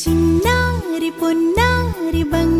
ചിന്നാരി പൊന്നാരി ഭംഗി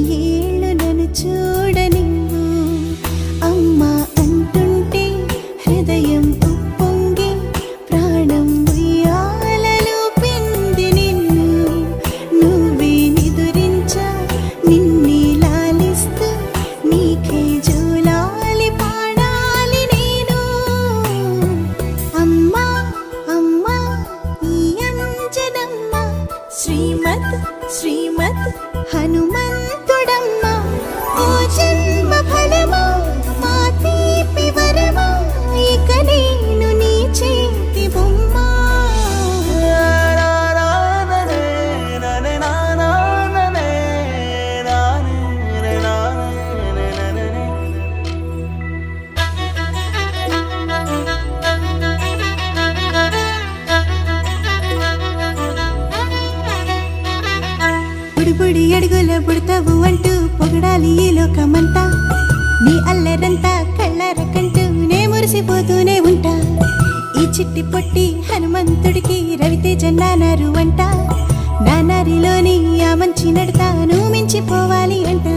हनुमान బుడిబుడి అడుగులో పుడతావు అంటూ పొగడాలి ఈ లోకమంతా. నీ అల్లరంతా కళ్ళారకంటూ నే మురిసిపోతూనే ఉంటా. ఈ చిట్టి పొట్టి హనుమంతుడికి రవితేజ నానారు అంట. నానారిలోని ఆ మంచి నడతాను మించిపోవాలి అంట.